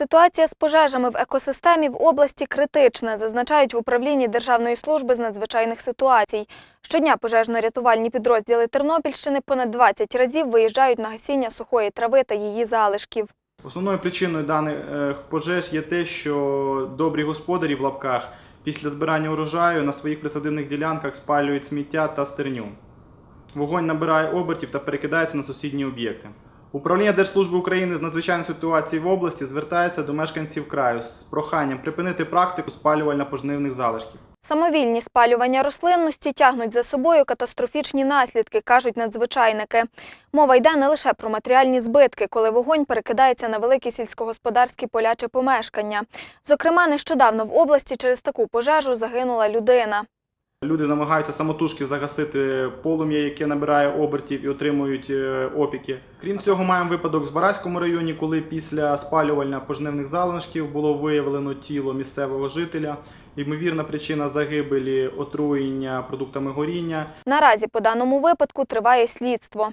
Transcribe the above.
Ситуація з пожежами в екосистемі в області критична, зазначають в управлінні Державної служби з надзвичайних ситуацій. Щодня пожежно-рятувальні підрозділи Тернопільщини понад 20 разів виїжджають на гасіння сухої трави та її залишків. Основною причиною даних е, пожеж є те, що добрі господарі в лапках після збирання урожаю на своїх присадибних ділянках спалюють сміття та стерню. Вогонь набирає обертів та перекидається на сусідні об'єкти. Управління Держслужби України з надзвичайних ситуацій в області звертається до мешканців краю з проханням припинити практику спалювально-пожнивних залишків. Самовільні спалювання рослинності тягнуть за собою катастрофічні наслідки, кажуть надзвичайники. Мова йде не лише про матеріальні збитки, коли вогонь перекидається на великі сільськогосподарські поля чи помешкання. Зокрема, нещодавно в області через таку пожежу загинула людина. Люди намагаються самотужки загасити полум'я, яке набирає обертів і отримують е, опіки. Крім цього, маємо випадок в Збаразькому районі, коли після спалювання пожнивних залишків було виявлено тіло місцевого жителя. Ймовірна причина загибелі отруєння продуктами горіння. Наразі по даному випадку триває слідство.